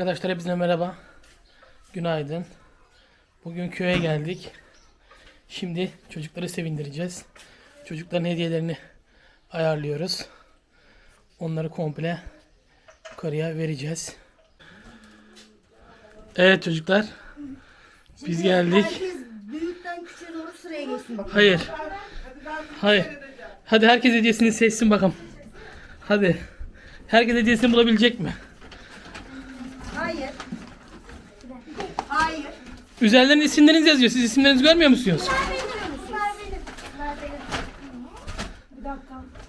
Arkadaşlar hepinize merhaba. Günaydın. Bugün köye geldik. Şimdi çocukları sevindireceğiz. Çocukların hediyelerini ayarlıyoruz. Onları komple yukarıya vereceğiz. Evet çocuklar. Biz geldik. Herkes büyükten küçüğe doğru sıraya geçsin bakalım. Hayır. Hayır. Hadi herkes hediyesini seçsin bakalım. Hadi. Herkes hediyesini bulabilecek mi? Hayır. Üzerlerine isimleriniz yazıyor. Siz isimlerinizi görmüyor musunuz?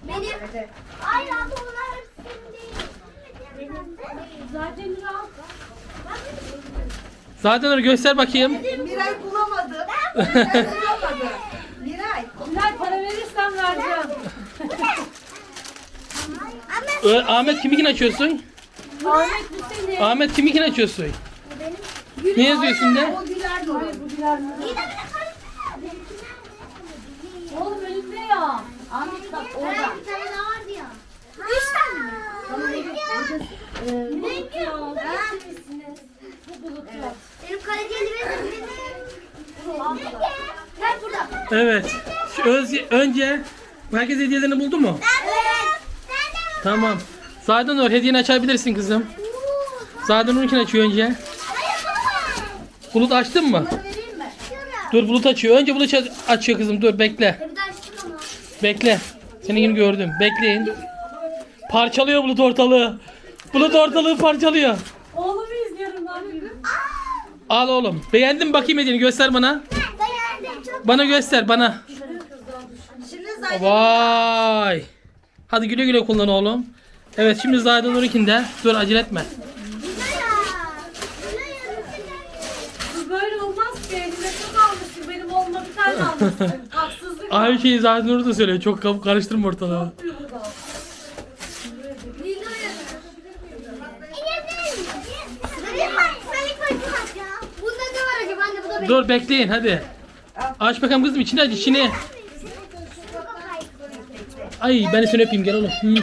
Benim. Evet. Ay abla onlar hepsi senin değil. Zaten al. Zaten onu göster bakayım. Miray bulamadı. Miray bulamadı. Miray. Bilal para verirsen vereceğim. Ö- Ahmet kiminkini açıyorsun? Ahmet bu senin. Ahmet kiminkini açıyorsun? Ne yazıyor üstünde? O güler doğru. Oğlum önünde ya. Ahmet bak orada. Bir tane daha vardı ya. Üç tane mi? Bu. Evet. Şu öz- önce herkes hediyelerini buldu mu? Evet. Tamam. Zaten Nur hediyeni açabilirsin kızım. Zaten Nur'unkini açıyor önce. Bulut açtın mı? Vereyim mi? Dur Bulut açıyor. Önce Bulut aç- açıyor kızım. Dur bekle. Bir daha açtım ama. Bekle. Seninkini gördüm. Bekleyin. Parçalıyor Bulut ortalığı. Bulut ortalığı parçalıyor. Oğlumu izliyorum lan. Al oğlum. Beğendin mi bakayım hediyeni göster bana. Beğendim çok. Bana göster bana. Şimdi zaten Vay. Hadi güle güle kullan oğlum. Evet şimdi Zahide Nur'inkinde. Dur acele etme. Bu böyle olmaz ki. Elime çok almışsın. Benim oğluma bir tane almışsın. Haksızlık. Aynı şeyi Zahide Nur da söylüyor. Çok kaf- karıştırma ortalığı. Dur bekleyin hadi. Aç bakalım kızım içini aç içini. Ay ben seni öpeyim gel oğlum. Hı.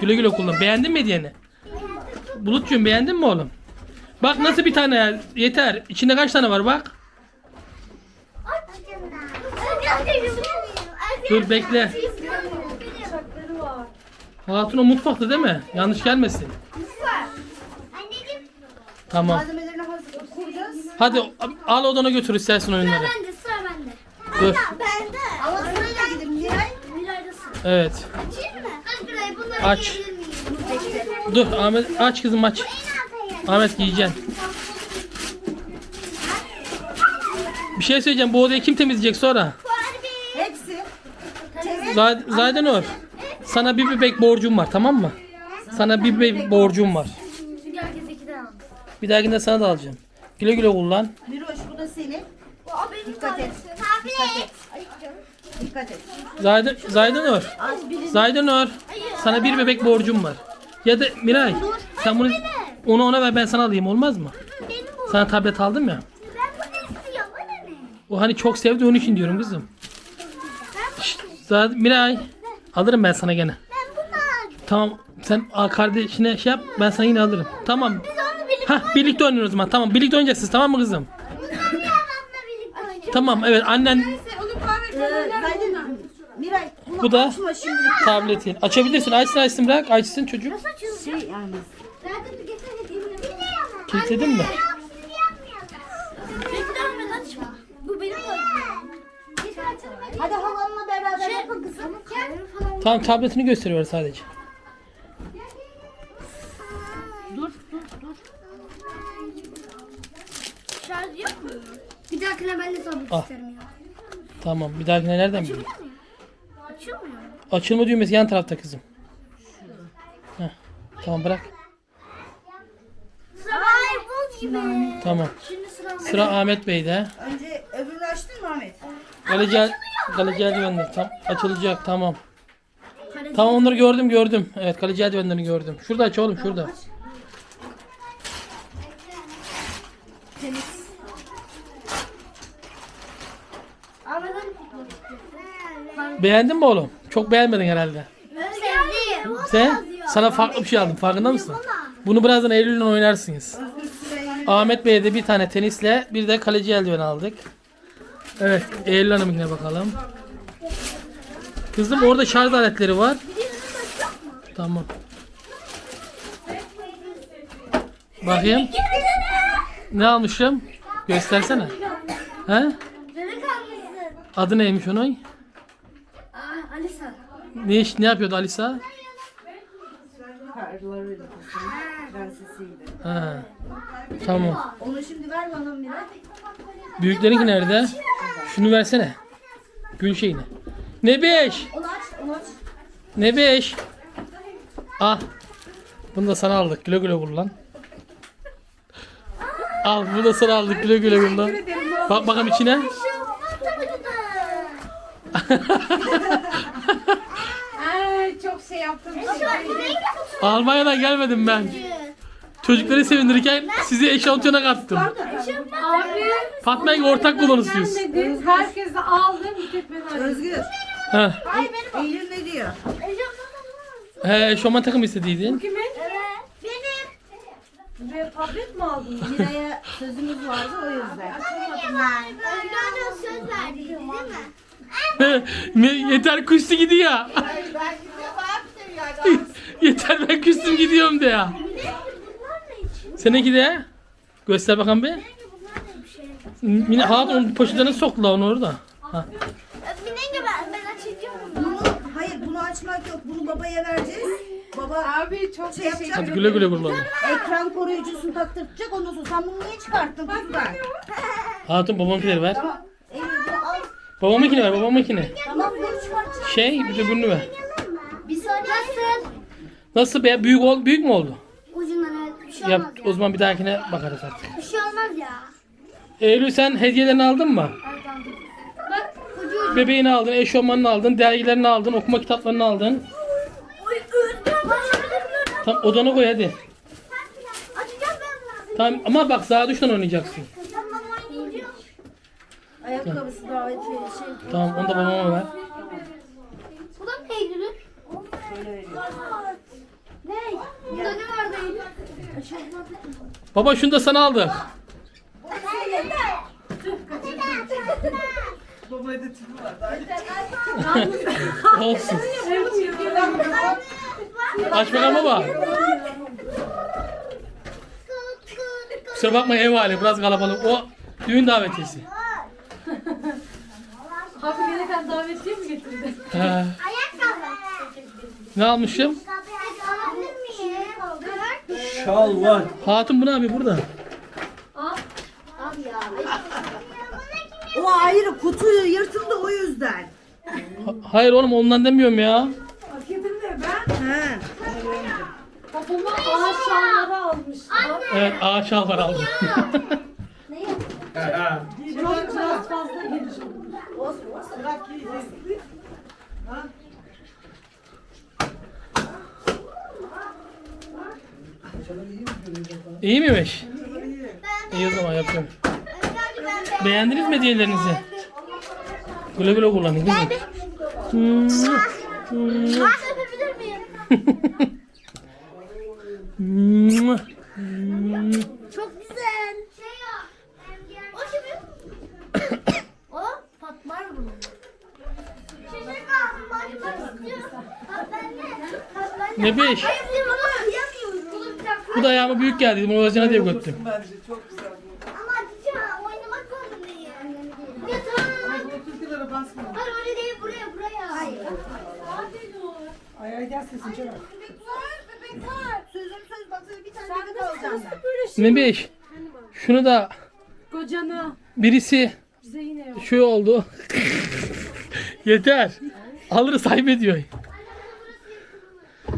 Güle güle kullan. Beğendin mi hediyeni? Bulutcuğum beğendin mi oğlum? Bak nasıl bir tane ya. Yeter. İçinde kaç tane var bak. Dur bekle. Hatun o mutfakta değil mi? Yanlış gelmesin. Anneciğim. Tamam. malzemelerini hazır kuracağız. Hadi al odana götür istersen oyunları. Bende sıra bende. Dur. Bende. Ama sırayla gidin Miray. Miray'da sıra. Evet. Açayım mı? Aç Miray bunları Aç. yiyebilir miyim? Dur Ahmet aç kızım aç. Ahmet giyeceksin. Bir şey söyleyeceğim. Bu odayı kim temizleyecek sonra? Barbie. Hepsi. Zahid- Zahide Nur. Sana bir bebek borcum var tamam mı? Sana bir bebek borcum var. Çünkü herkes ikiden aldı. Bir dahakinde sana da alacağım. Güle güle kullan. Miroş bu da senin. O benim Dikkat et. Tablet. Dikkat et. Zahide, Zahide Nur. Az birini. Sana bir bebek borcum var. Ya da Miray. Sen bunu onu ona ver ben sana alayım olmaz mı? Benim bu. Sana tablet aldım ya. Ben bunu istiyorum. O hani çok sevdi onun için diyorum kızım. Zahide, Miray. Alırım ben sana gene. Ben bunu aldım. Tamam sen a, kardeşine şey yap ben sana yine alırım. Tamam. Biz onu birlikte Ha birlikte oynuyoruz o zaman. Tamam birlikte oynayacaksınız tamam mı kızım? Tamam evet annen Ee, zaten Miray bunu Bu da- açma şimdi. tabletin. Açabilirsin. Açsın açsın bırak. Açsın çocuk. Şey yani. Zaten bir. Kilitledin mi? Bekle açma. Bu benim Hadi halanla beraber yapın kızım. Tamam tabletini gösteriyor sadece. Şarj yok mu? Bir dahakine ben de tablet Al. isterim ya. Tamam bir dahakine nereden bileyim? Açılmıyor mu? Açılma düğmesi yan tarafta kızım. Heh. Tamam bırak. Buz gibi. Tamam. Şimdi sıra Sıra Ahmet Bey'de. Önce öbürünü açtın mı Ahmet? Kaleci, kaleci eldivenleri. Tam, açılacak tamam. Tamam onları gördüm gördüm. Evet kaleci eldivenlerini gördüm. Şurada aç oğlum şurada. Beğendin mi oğlum? Çok beğenmedin herhalde. Sevdim. Sen sana farklı bir şey aldım farkında mısın? Bunu birazdan Eylül'le oynarsınız. Ahmet Bey'e de bir tane tenisle bir de kaleci eldiven aldık. Evet Eylül Hanım'ınkine bakalım. Kızım orada şarj aletleri var. Tamam. Bakayım. Ne almışım? Göstersene. He? Adı neymiş onun? Alisa. Ne iş ne yapıyordu Alisa? Prensesiydi. Ha. Tamam. Onu şimdi ver bana Miray. Büyüklerinki nerede? Şunu versene. Gün şeyini. Ne beş? Onu aç, onu aç. Ne beş? Al. Bunu da sana aldık. Güle güle kullan. Al bunu da sana aldık. Güle güle kullan. Bak bakalım içine. Ay çok şey yaptım. Almanya'dan gelmedim ben. Çocukları sevindirirken sizi eşantiyona kattım. Abi Fatma ile ortak kullanıyorsunuz. gelmedin. Herkese aldım. Bir tek ben aradım. Özgür. Ha. Eylül ne diyor? He, eşofman takım istediydin. Kimin? Benim. Ve tablet mi aldın? Miray'a sözümüz vardı o yüzden. Özgür'e söz verdi değil mi? Yeter küstü gidiyor. Yeter ben küstüm gidiyorum de ya. Ne? Seninki de. Göster bakalım bir. Bunlar ne bir şey? Mine hatun poşetine soktular onu orada. Ha. Minenge ben, ben açacağım bunu. Bunu, hayır bunu açmak yok. Bunu babaya vereceğiz. Baba Abi çok Şey yapacak. Hadi güle güle kullanın. ekran koruyucusunu taktıracak ondan sonra sen bunu niye çıkarttın kızlar? Hatun babamınkileri ver. Tamam. Eylül bunu al. Babamınkini ver babamınkini. Tamam bunu çıkartacak. Şey bir de bunu ver. Bir saniye. Nasıl? Nasıl be? Büyük ol büyük mü oldu? Ucundan evet. Bir şey Yap olmaz o ya. zaman bir dahakine bakarız artık. Bir şey olmaz ya. Eylül sen hediyelerini aldın mı? Bak ucu ucu. Bebeğini aldın, eşofmanını aldın, dergilerini aldın, okuma kitaplarını aldın. Tam odana koy hadi. Açacağım ben bunu. Tamam ama bak sağa düşten oynayacaksın. Tamam oynayacağım. Ayakkabısı davet şey. Tamam onu da babama ver. Bu da Eylül'ün? Ne? Bunda ne vardı Eylül? Baba şunu da sana aldık. Olsun. Aç bakalım baba. Kusura bakma ev hali biraz kalabalık. O düğün davetiyesi. Abi gelirken davetliye mi getirdin? Ayakkabı. Ne almışım? Şal var. Hatun bu ne abi burada? Al. Abi ya. O ayrı kutu yırtıldı o yüzden. Ha- Hayır oğlum ondan demiyorum ya. Paketim de ben. He. Babama ağaç şalları almış. Evet ağaç al var aldım. Çok biraz fazla gelir. İyi miymiş? İyi o zaman yapıyorum. Beğendiniz mi hediyelerinizi? Güle güle kullanın kızım. Mua. Mua. Ah yapabilir miyim? Mua. Çok güzel. Şey ya. O kimin? o patlar mı? Çiçek aldım. Bakmak istiyorum. Bak ben de. Bak ben de. Ne beş? Ama kıyamıyorum. Bir dakika. Bu da ayağıma büyük geldi. Bunu olacağına diye götürdüm. Bence çok güzel bu. Ama açacağım. Oynamak zorundayım. Ya tamam. Türkülere basma. Hayır öyle değil buraya buraya. Hayır. Ay ay gel sesin çabuk. Bebek var. Sözüm söz bak sana bir tane bebek alacağım ben. Böyle şey. Ne beş? Şunu da Kocana. birisi Bize yine yok. şu oldu. Yeter. Alırız sahip ediyor.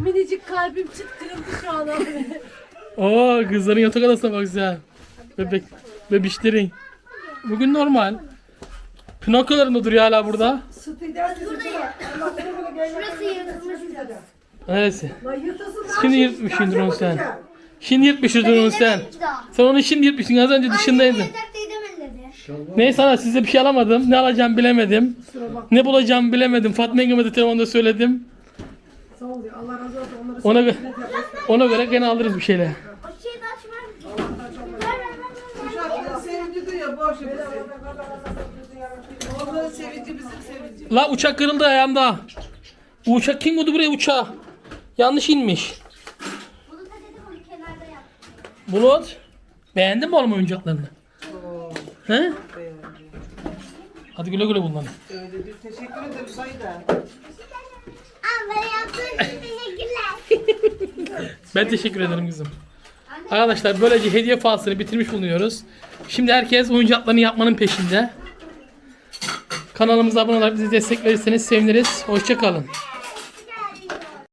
Minicik kalbim çıt kırıldı şu an abi. Oo kızların yatak odasına bak sen. Bebek, bebişlerin. Bugün normal. Pinokyoların da duruyor hala burada. Şurası yırtılmış biraz. Neyse. Şimdi yırtmışsındır onu sen. Şimdi yırtmışsındır onu sen. Sen onu şimdi yırtmışsın. Az önce dışındaydın. Neyse ana size bir şey alamadım. Ne alacağımı bilemedim. Ne bulacağımı bilemedim. Fatma yengeme de telefonda söyledim. Ona, gö- ona göre gene alırız bir şeyler. Sevinci duyuyor boş. Onların sevinci bizim sevinci. La uçak kırıldı ayağımda. Bu uçak kim koydu buraya uçağı? Yanlış inmiş. Bunu da dedim onu kenarda yap. Bulut. Beğendin mi oğlum oyuncaklarını? Oo, He? beğendim. Hadi güle güle kullan. Öyle bir teşekkür ederim Bayda. Aa bana yaptığın için teşekkürler. Ben teşekkür ederim kızım. Arkadaşlar böylece hediye faslını bitirmiş bulunuyoruz. Şimdi herkes oyuncaklarını yapmanın peşinde. Kanalımıza abone olarak bizi destek verirseniz seviniriz. Hoşçakalın.